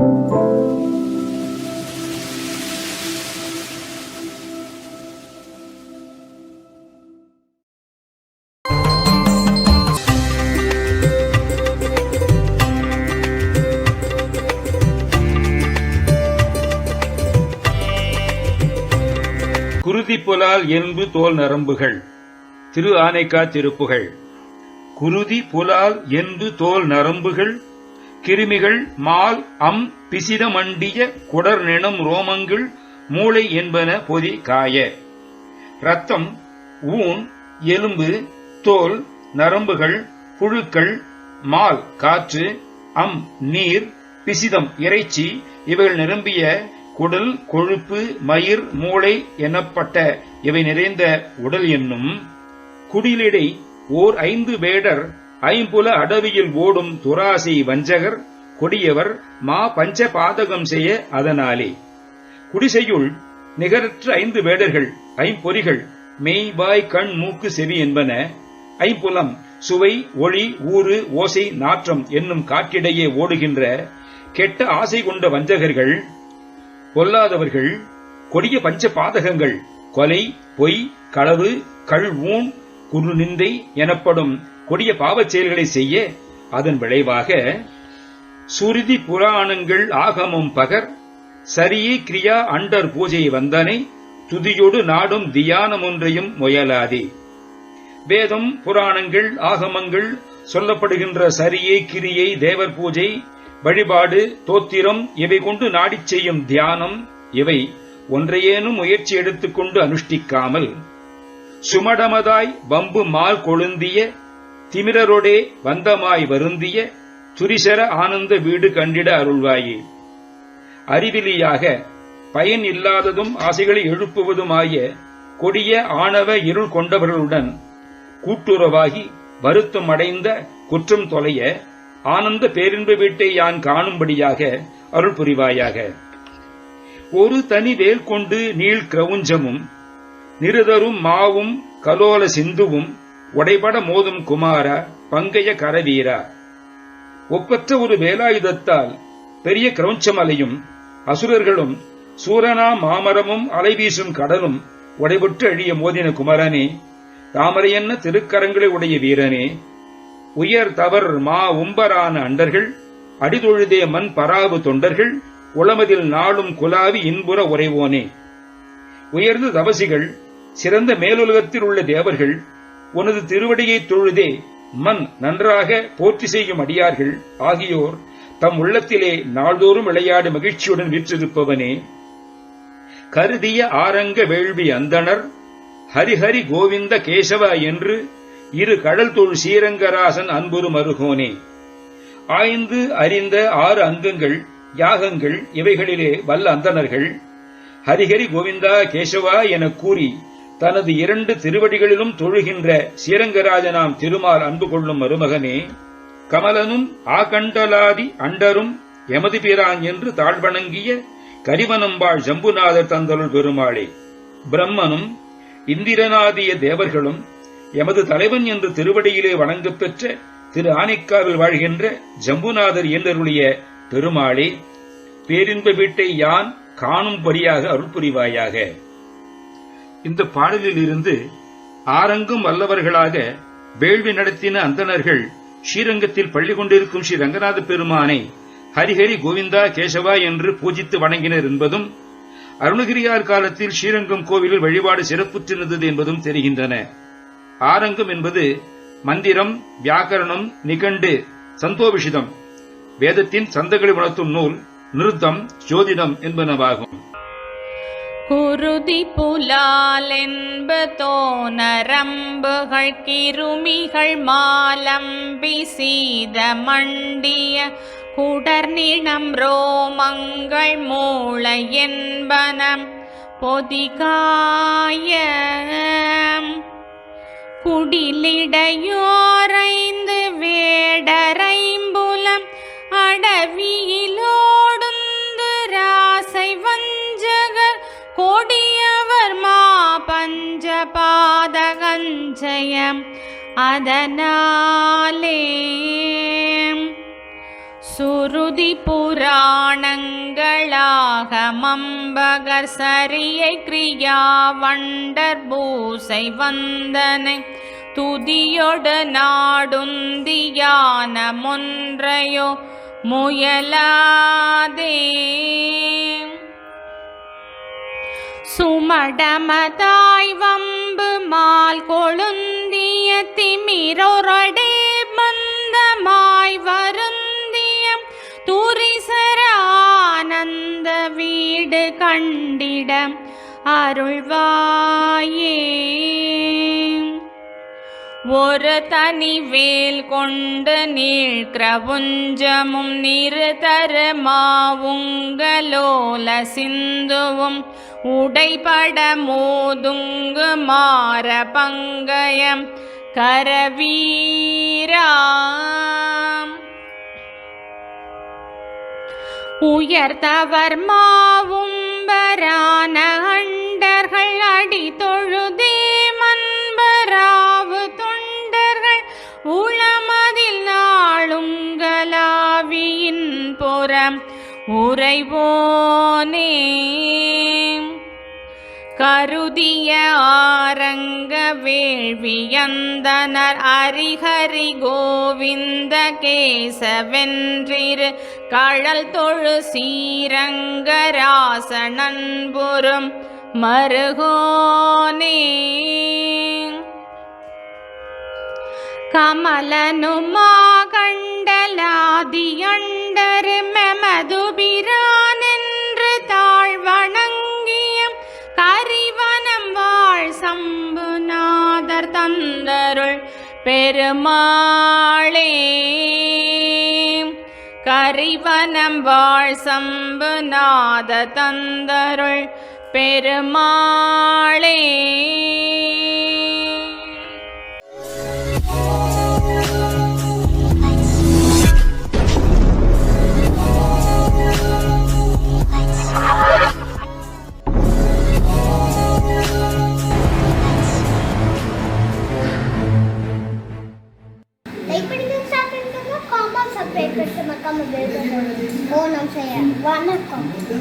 குருதி புலால் எறும்பு தோல் நரம்புகள். திரு ஆனைக்கா திருப்புகள். குருதி புலால் எண்பு தோல் நரம்புகள் கிருமிகள் மால் அம் பிசிதமண்டிய குடர் ரோமங்கள் மூளை என்பன பொதி காய. ரத்தம் ஊன் எலும்பு தோல் நரம்புகள் புழுக்கள் மால் காற்று அம் நீர் பிசிதம் இறைச்சி இவைகள் நிரம்பிய குடல் கொழுப்பு மயிர் மூளை எனப்பட்ட இவை நிறைந்த உடல் என்னும் குடிலிடை ஓர் ஐந்து வேடர் ஐம்புல அடவியில் ஓடும் துராசி வஞ்சகர் கொடியவர் மா பஞ்ச பாதகம் செய்ய அதனாலே. குடிசையுள் நிகரற்ற ஐந்து வேடர்கள் ஐம்பொறிகள் மெய் வாய் கண் மூக்கு செவி என்பன ஐம்புலம் சுவை ஒளி ஊறு ஓசை நாற்றம் என்னும் காற்றிடையே ஓடுகின்ற கெட்ட ஆசை கொண்ட வஞ்சகர்கள் பொல்லாதவர்கள் கொடிய பஞ்ச பாதகங்கள் கொலை பொய் களவு கள் ஊன் குறுநிந்தை எனப்படும் கொடிய பாவச் செயல்களை செய்ய அதன் விளைவாக சுருதி புராணங்கள் ஆகமம் பகர் சரியே கிரியா அண்டர் பூஜை வந்தனை துதியோடு நாடும் தியானம் ஒன்றையும் முயலாதே. வேதம் புராணங்கள் ஆகமங்கள் சொல்லப்படுகின்ற சரியை கிரியை தேவர் பூஜை வழிபாடு தோத்திரம் இவை கொண்டு நாடிச் செய்யும் தியானம் இவை ஒன்றையேனும் முயற்சி எடுத்துக்கொண்டு அனுஷ்டிக்காமல் சுமடமதாய் பம்பு மால் கொழுந்திய திமிரரோடே வந்தமாய் வருந்திய துரிசர ஆனந்த வீடு கண்டிட அருள்வாயே. அறிவிலியாக பயன் இல்லாததும் ஆசைகளை எழுப்புவதுமாய கொடிய ஆணவ இருள் கொண்டவர்களுடன் கூட்டுறவாகி வருத்தம் அடைந்த குற்றம் தொலைய ஆனந்த பேரின்ப வீட்டை யான் காணும்படியாக அருள் புரிவாயாக. ஒரு தனி வேல் கொண்டு நீள் கிரவுஞ்சமும் நிருதரும் மாவும் கலோல சிந்துவும் உடைபட மோதும் குமார பங்கைய கரவீரா. ஒப்பற்ற ஒரு வேலாயுதத்தால் பெரிய கிரௌஞ்சமலையும் அசுரர்களும் சூரனா மாமரமும் அலைவீசும் கடலும் உடைபட்டு அழிய மோதின குமரனே தாமரையன்ன திருக்கரங்களை உடைய வீரனே. உயர் தவர் மா உம்பரான அண்டர்கள் அடிதொழுதே மண் பராவு தொண்டர்கள் உளமதில் நாளும் குலாவி இன்புற உறைவோனே. உயர்ந்த தவசிகள் சிறந்த மேலுலகத்தில் உள்ள தேவர்கள் உனது திருவடியை தொழுதே மண் நன்றாக போற்றி செய்யும் அடியார்கள். ஆகியோர் தம் உள்ளத்திலே நாள்தோறும் விளையாடு மகிழ்ச்சியுடன் வீற்றிருப்பவனே. கருதிய ஆரங்க வேள்வி அந்தணர் ஹரிஹரி கோவிந்த கேசவ என்று இரு கடல் தொழு ஸ்ரீரங்கராசன் அன்புரு மருகோனே ஆய்ந்து அறிந்த ஆறு அங்கங்கள் யாகங்கள் இவைகளிலே வல்ல அந்தணர்கள் ஹரிஹரி கோவிந்தா கேசவா எனக் கூறி தனது இரண்டு திருவடிகளிலும் தொழுகின்ற ஸ்ரீரங்கராஜனாம் திருமால் அன்பு கொள்ளும் மருமகனே கமலனும் ஆகண்டலாதி அண்டரும் எமது பிரான் என்று தாழ்வணங்கிய கரிவனம்பாள் ஜம்புநாதர் தந்தருள் பெருமாளே பிரம்மனும் இந்திரநாதிய தேவர்களும் எமது தலைவன் என்று திருவடியிலே வணங்கப் பெற்ற திரு ஆனைக்காவில் வாழ்கின்ற ஜம்புநாதர் என்றருடைய பெருமாளே பேரின்ப வீட்டை யான் காணும்படியாக அருள் புரிவாயாக. இந்த பாடலில் இருந்து ஆரங்கும் வல்லவர்களாக வேள்வி நடத்தின அந்தணர்கள் ஸ்ரீரங்கத்தில் பள்ளி கொண்டிருக்கும் ஸ்ரீ ரங்கநாத பெருமானை ஹரிஹரி கோவிந்தா கேசவா என்று பூஜித்து வணங்கினர் என்பதும் அருணகிரியார் காலத்தில் ஸ்ரீரங்கம் கோவிலில் வழிபாடு சிறப்புற்றிருந்தது என்பதும் தெரிகின்றன. ஆரங்கம் என்பது மந்திரம் வியாக்கரணம் நிகண்டு சந்தோபிஷிதம் வேதத்தின் சந்தங்களை உணர்த்தும் நூல் நிருத்தம் ஜோதிடம் என்பனவாகும். குருதி புலாலென்பதோ நரம்புகள் கிருமிகள் மாலம்பி சீத மண்டிய குடர்நிணம் ரோமங்கள் மூளை என்பனம் பொதிகாய குடிலிடையோ பாதகஞ்சயம் அதனாலே சுருதி புராணங்களாக மம்பகர் சரியை கிரியா வண்டர் பூசை வந்தனை துதியொடு நாடுந்தியான முன்றையோ முயலாதே. சுமடமதாய் வம்பு மால் கொழுந்திய திமிரொரடே மந்தமாய் வருந்திய துரிசர ஆனந்த வீடு கண்டிட அருள்வாயே. ஒரு தனி வேல் கொண்டு நீழ்கிரவுஞ்சமும் நிறுதருமாவுங்கலோல சிந்துவும் உடைபட மோதுங்கு மாற பங்கயம் கரவீரா. உயர்த்தவர் மாவும்பரான அண்டர்கள் அடி தொழுதே உறைவோனே. கருதிய ஆரங்க வேள்வியந்தனர் அரிஹரி கோவிந்த கேசவென்றிரு. கழல் தொழு சீரங்கராசனன்புறும் மருகோனே. கமலனுமா கண்டலாதியண்டருமே. அருள் பெருமாளே. கரிவனம் வாழ் சம்புநாத தந்தருள் பெருமாளே. on saying, what not